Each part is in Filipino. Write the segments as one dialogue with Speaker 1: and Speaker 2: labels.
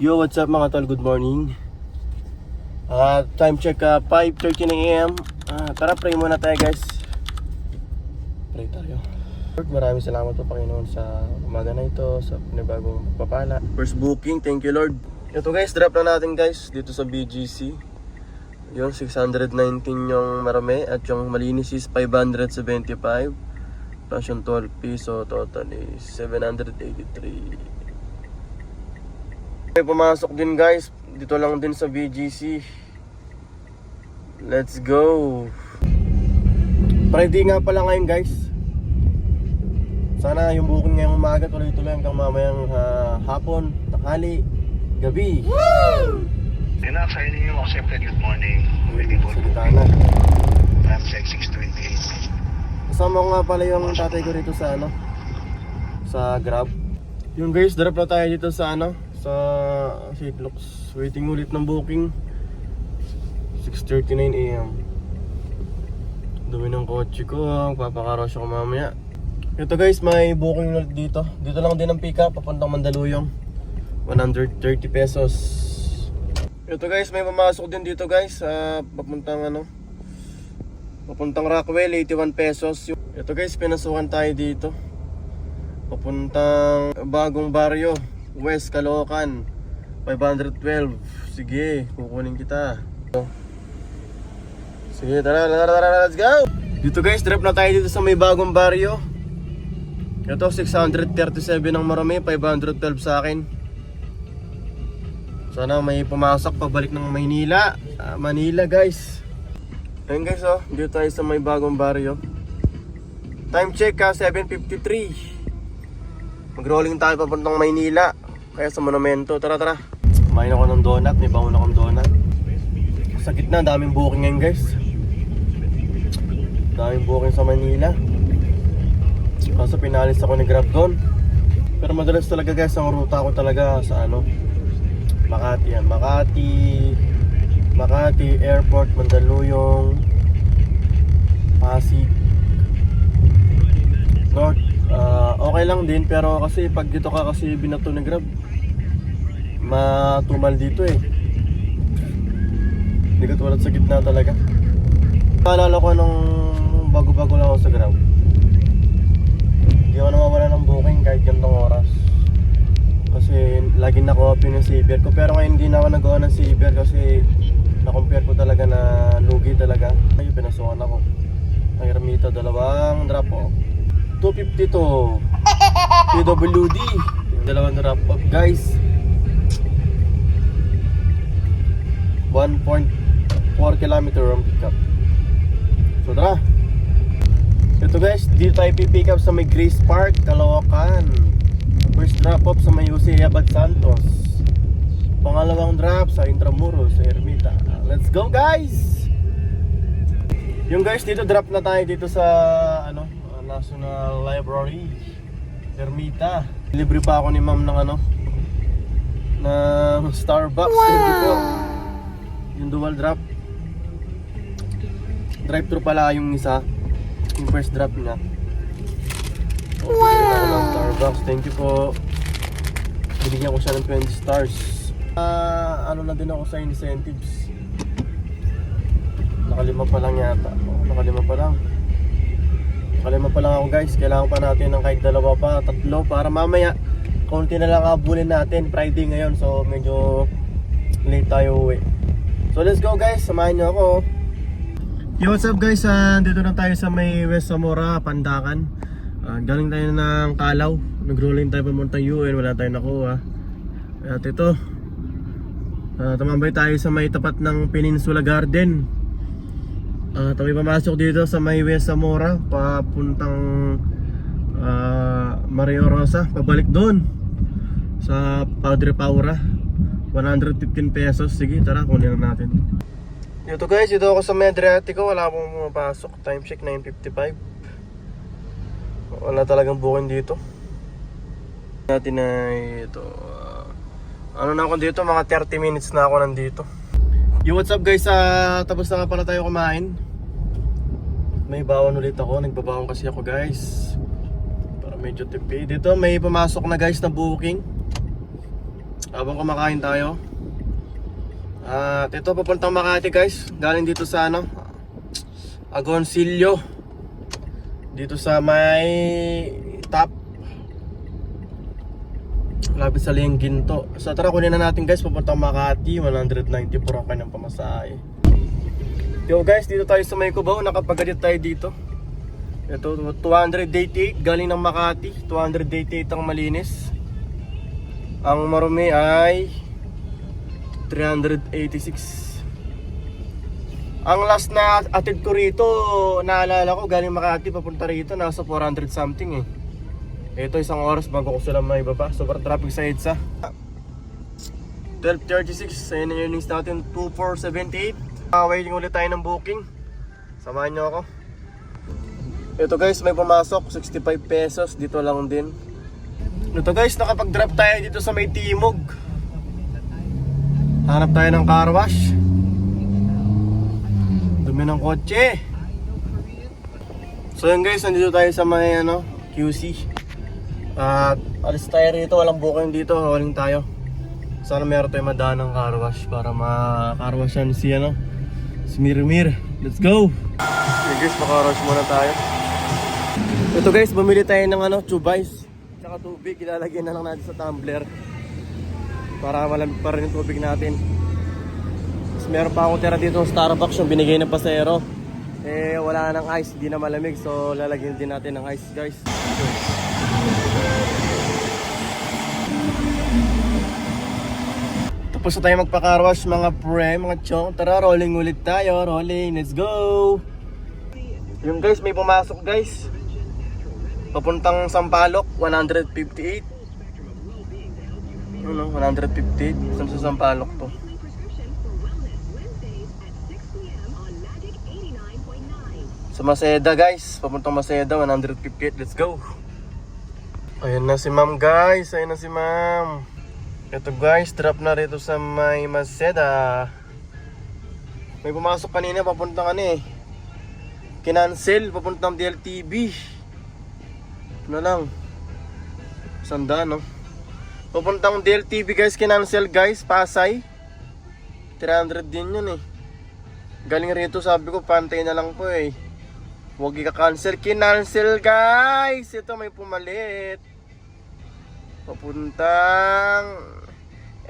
Speaker 1: Yo, what's up mga tol? Good morning. Ah, time check uh, 5.30 na AM. Ah, tara, pray muna tayo guys. Pray tayo. Lord, maraming salamat po Panginoon sa umaga na ito, sa panibagong pagpapala. First booking, thank you Lord. Ito guys, drop na natin guys dito sa BGC. Yung 619 yung marami at yung malinis is 575. Plus yung 12 piso, total is 783. May pumasok din guys, dito lang din sa BGC. Let's go! Friday nga pala ngayon guys. Sana yung booking ngayong umaga tuloy-tuloy hanggang mamayang ah, hapon, tanghali, gabi.
Speaker 2: Enough, I need you accepted good morning. Waiting for
Speaker 1: Sa gitana.
Speaker 2: Time check 628.
Speaker 1: Kasama ko nga pala yung tatay ko rito sa ano sa Grab. Yung guys, drop na tayo dito sa ano sa Cyclops. Waiting ulit ng booking. 6.39 am. Dumi ng kotse ko. Papakaros ako mamaya. Ito guys, may booking ulit dito. Dito lang din ang pick up papuntang Mandaluyong. 130 pesos. Ito guys, may pumasok din dito guys. sa papuntang ano Papuntang Rockwell, 81 pesos. Ito guys, pinasukan tayo dito. Papuntang Bagong Baryo, West Caloocan, 512. Sige, kukunin kita. Sige, tara, tara, tara, let's go! Dito guys, trip na tayo dito sa may Bagong Baryo. Ito, 637 ang marami, 512 sa akin. Sana may pumasok pabalik ng Maynila. Ah, Manila guys. Ayun guys oh, dito tayo sa may bagong baryo. Time check ha, 7.53 Mag-rolling tayo papuntang Maynila. Kaya sa monumento, tara tara. Kumain ako ng donut, may bangon akong donut. Sa gitna, daming booking ngayon guys. Daming booking sa Manila Kaso pinalis ako ni Grab doon. Pero madalas talaga guys, ang ruta ko talaga sa ano? Makati yan, Makati Makati Airport, Mandaluyong, Pasig, North. Ah, okay lang din pero kasi pag dito ka kasi binato ng Grab, matumal dito eh. Hindi ka tulad sa gitna talaga. Naalala ko nung bago-bago lang ako sa Grab. Hindi ako nawawala ng booking kahit gantong oras. Kasi lagi yung saver ko pero ngayon hindi na ako nagawa ng saver kasi na-compare ko talaga na lugi talaga. Ay, pinasukan ako. Ang Ermita, dalawang drop off. 250 to. PWD. Dalawang drop off, guys. 1.4 kilometer ang pickup. So, tara. Ito guys, dito tayo pipick up sa may Grace Park, Caloocan. First drop off sa may Jose Abad Santos. Pangalawang drop sa Intramuros, sa Ermita. Let's go guys! Yung guys, dito drop na tayo dito sa ano, National Library, Ermita. Libre pa ako ni ma'am ng ano, ng Starbucks. Libre po. Yung dual drop. Drive-thru pala yung isa. Yung first drop niya. Wow! Starbucks. Thank you po. Binigyan ko siya ng 20 stars. Ah, ano na din ako sa incentives. Nakalima pa lang yata. Oh, nakalima pa lang. Nakalima pa lang ako guys. Kailangan pa natin ng kahit dalawa pa, tatlo para mamaya konti na lang abulin natin. Friday ngayon so medyo late tayo uwi. So let's go guys. Samahan niyo ako. Yo, what's up guys? Ah, dito na tayo sa may West Zamora, Pandakan. Ah, galing tayo ng Kalaw. Nag-rolling tayo pamuntang UN. Wala tayong nakuha. At ito, Ah, tumambay tayo sa may tapat ng Peninsula Garden. Uh, tayo pamasok dito sa may West Zamora, papuntang ah, Mario Rosa, pabalik doon sa Padre Paura. 115 pesos. Sige, tara, kunin na natin. Dito guys, dito ako sa Medriatico, wala akong pumapasok. Time check 9.55. Wala talagang booking dito. Natin ay ito. ah, ano na ako dito, mga 30 minutes na ako nandito. Yo, what's up guys? Ah, tapos na nga pala tayo kumain. May bawon ulit ako, nagbabawon kasi ako guys. Para medyo tipid. Dito may pumasok na guys na booking. Habang kumakain tayo. At ito papuntang Makati guys. Galing dito sa ano, Agoncillo. Dito sa may top. Lapit sa Liyang Ginto. So tara kunin na natin guys papuntang Makati. 194 ang kanyang pamasahe. Yo guys, dito tayo sa may Cubao. Nakapagalit tayo dito. Ito, 288 galing ng Makati. 288 ang malinis. Ang marumi ay 386. Ang last na atid ko rito, naalala ko galing Makati papunta rito, nasa 400 something eh. Ito isang oras bago ko sila may baba. Sobrang traffic sa EDSA. 12.36, ayun na yung earnings natin, 2.478. Uh, waiting ulit tayo ng booking. Samahan nyo ako. Ito guys, may pumasok, 65 pesos, dito lang din. Ito guys, nakapag-drop tayo dito sa may Timog. Hanap tayo ng car wash. Dumi ng kotse. So yun guys, nandito tayo sa may ano, QC. At alis tayo rito, walang booking dito, hauling tayo. Sana meron tayo madaan ng car wash para ma-car washan si ano, si Mirmir. Let's go! Okay guys, maka wash muna tayo. Ito guys, bumili tayo ng ano, chubais. Tsaka tubig, ilalagay na lang natin sa tumbler. Para malamig pa rin yung tubig natin. Tapos meron pa akong tira dito ng Starbucks yung binigay ng pasero. Eh wala nang ice, hindi na malamig. So lalagyan din natin ng ice guys. Tapos na tayo magpa-carwash mga pre, mga chong. Tara, rolling ulit tayo. Rolling, let's go! Yung guys, may pumasok guys. Papuntang Sampaloc, 158. Ano, 158. Saan sa Sampaloc to? Sa Maceda guys, papuntang Maceda, 158. Let's go! Ayan na si ma'am guys, ayan na si ma'am. Ito guys, drop na rito sa may Maceda. May pumasok kanina, papuntang ano eh. Kinancel, papuntang DLTV. Ano lang. Sanda no? Papuntang DLTV guys, kinancel guys, Pasay. 300 din yun eh. Galing rito sabi ko, pantay na lang po eh. Huwag ika-cancel, kinancel guys! Ito may pumalit. Papuntang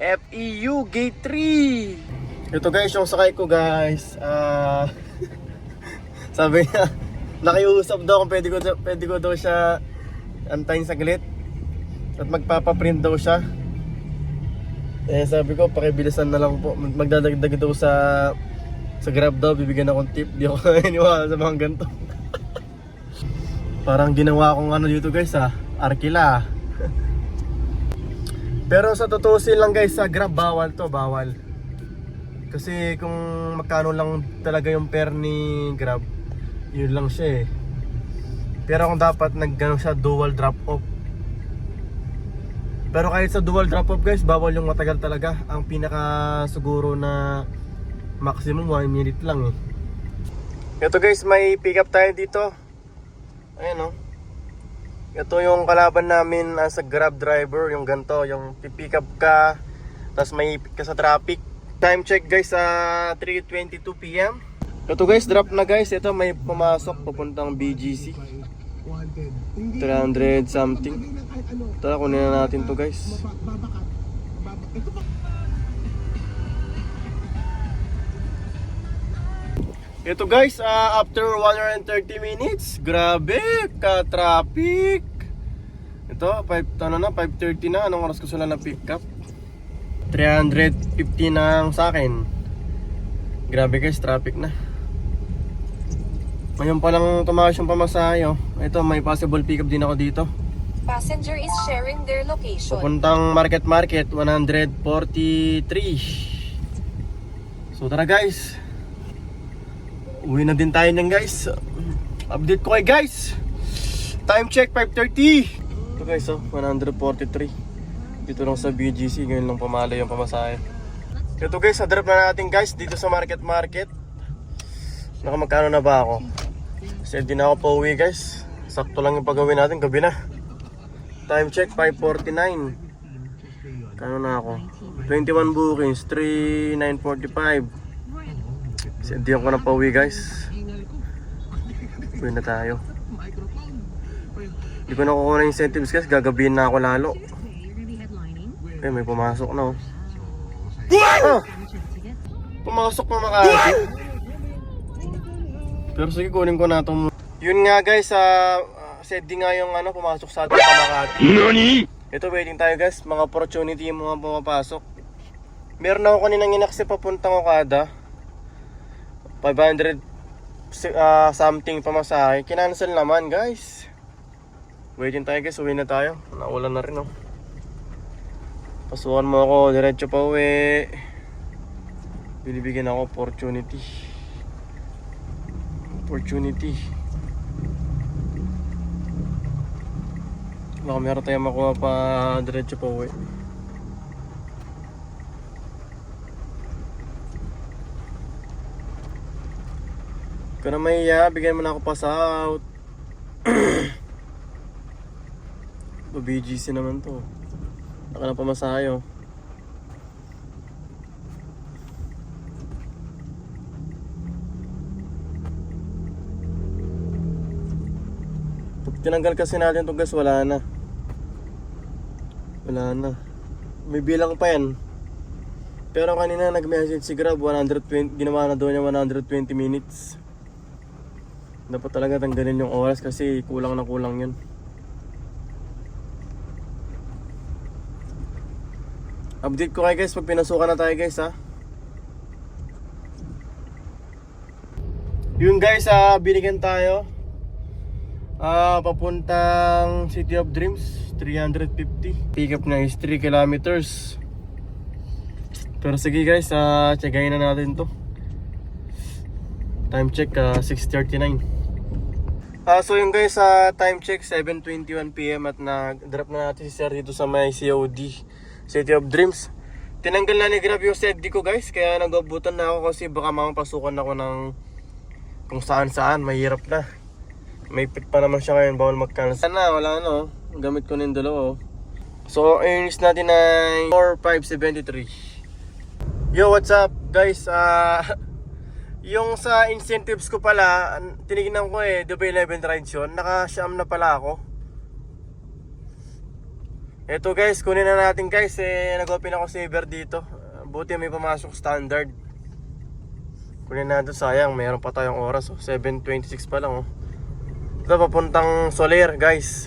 Speaker 1: FEU Gate 3. Ito guys, yung sakay ko guys. Ah... sabi niya, nakiusap daw kung pwede ko, pwede ko daw siya antayin saglit. At magpapaprint daw siya. Eh sabi ko, pakibilisan na lang po. Mag- Magdadagdag daw sa sa Grab daw, bibigyan akong tip. Di ako naniniwala sa mga ganito. Parang ginawa akong ano dito guys ah, Arkila. Pero sa tutusin lang guys, sa Grab bawal to, bawal. Kasi kung magkano lang talaga yung pair ni Grab, yun lang siya eh. Pero kung dapat naggano siya dual drop off. Pero kahit sa dual drop off guys, bawal yung matagal talaga. Ang pinaka siguro na maximum 1 minute lang eh. Ito guys, may pick up tayo dito. Ayan oh. Ito yung kalaban namin as a grab driver, yung ganto, yung pick up ka, tapos may ka sa traffic. Time check guys sa 3.22pm. Ito guys, drop na guys. Ito may pumasok papuntang BGC. 300 something. Tara, kunin na natin to guys. Ito guys, ah, after 130 minutes, grabe, ka-traffic. Ito, 5, ano na, 5.30 na, anong oras ko sila na pick up? 350 na sa akin. Grabe guys, traffic na. Ngayon pa lang tumakas yung pamasahe, oh. Ito, may possible pick up din ako dito.
Speaker 3: Passenger is sharing their location.
Speaker 1: Papuntang Market Market 143 So tara guys Uwi na din tayo niyan guys. Update ko kay guys. Time check 5.30 Ito guys oh 143 Dito lang sa BGC Ngayon lang pamalo yung pamasahe. Ito guys na-drop na natin guys Dito sa Market Market. Nakamagkano na ba ako? Kasi di ako pauwi guys. Sakto lang yung pagawin natin Gabi na. Time check 5.49 Kano na ako? 21 bookings, 3,945. Sendihan ko na pa uwi guys. Uwi na tayo. Hindi ko na kukuha ng incentives guys, gagabihin na ako lalo. Eh, may pumasok na oh. Ah! Pumasok pa Makati. Pero sige, kunin ko na itong... Yun nga guys, sa uh, Sedi nga yung ano, pumasok sa ating pa Makati. Ito, waiting tayo guys. Mga opportunity yung mga pumapasok. Meron ako kaninang inaksi papuntang Okada. 500 si- ah, something pamasahe. Kinancel naman guys. Waiting tayo guys. Uwi na tayo. Naulan na rin oh. Pasukan mo ako. Diretso pa uwi. Binibigyan ako opportunity. Opportunity. Baka meron tayong makuha pa diretso pa uwi. Ikaw na bigyan mo na ako pass out. BGC naman to. Baka na pamasayo. Pag tinanggal kasi natin to guys, wala na. Wala na. May bilang pa yan. Pero kanina nag-message si Grab, 120, ginawa na doon niya 120 minutes. Dapat talaga tanggalin yung oras kasi kulang na kulang yun. Update ko kayo guys pag pinasukan na tayo guys ha. Yun guys, ah binigyan tayo. Ah, papuntang City of Dreams, 350. Pick up na is 3 kilometers. Pero sige guys, ah check-in na natin to. Time check, ah 6.39. Ah, so yun guys, sa time check 7:21 PM at nag-drop na natin si Sir dito sa may COD City of Dreams. Tinanggal na ni Grab yung SD ko guys, kaya nag-abutan na ako kasi baka mamapasukan ako ng kung saan saan, mahirap na. May pit pa naman siya ngayon, bawal mag-cancel. na, wala no. Gamit ko na yung dalawa oh. So, earnings natin ay 4,573. Yo, what's up guys? Ah, yung sa incentives ko pala, an- tinignan ko eh, di ba 11 rides yun? Naka-sham na pala ako. Eto guys, kunin na natin guys, eh, nag-open ako saver dito. Buti may pumasok standard. Kunin natin, sayang, mayroon pa tayong oras. Oh. 7.26 pa lang oh. Ito, papuntang Soler guys.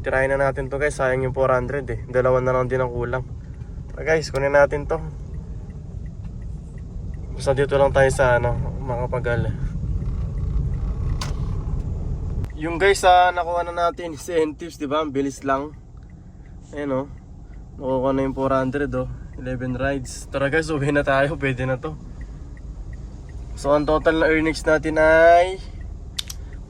Speaker 1: Tirahin na natin to guys, sayang yung 400 eh. Dalawa na lang din ang kulang. Tara guys, kunin natin to. Basta dito lang tayo sa ano, mga pagal. Yung guys, ah, nakuha na natin incentives, di ba? Ang bilis lang. Ayan oh. Nakuha na yung 400 oh. 11 rides. Tara guys, uwi na tayo. Pwede na to. So, ang total na earnings natin ay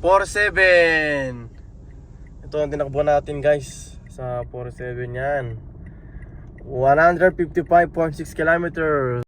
Speaker 1: 47. Ito ang tinakbo natin guys. Sa 47 yan. 155.6 kilometers.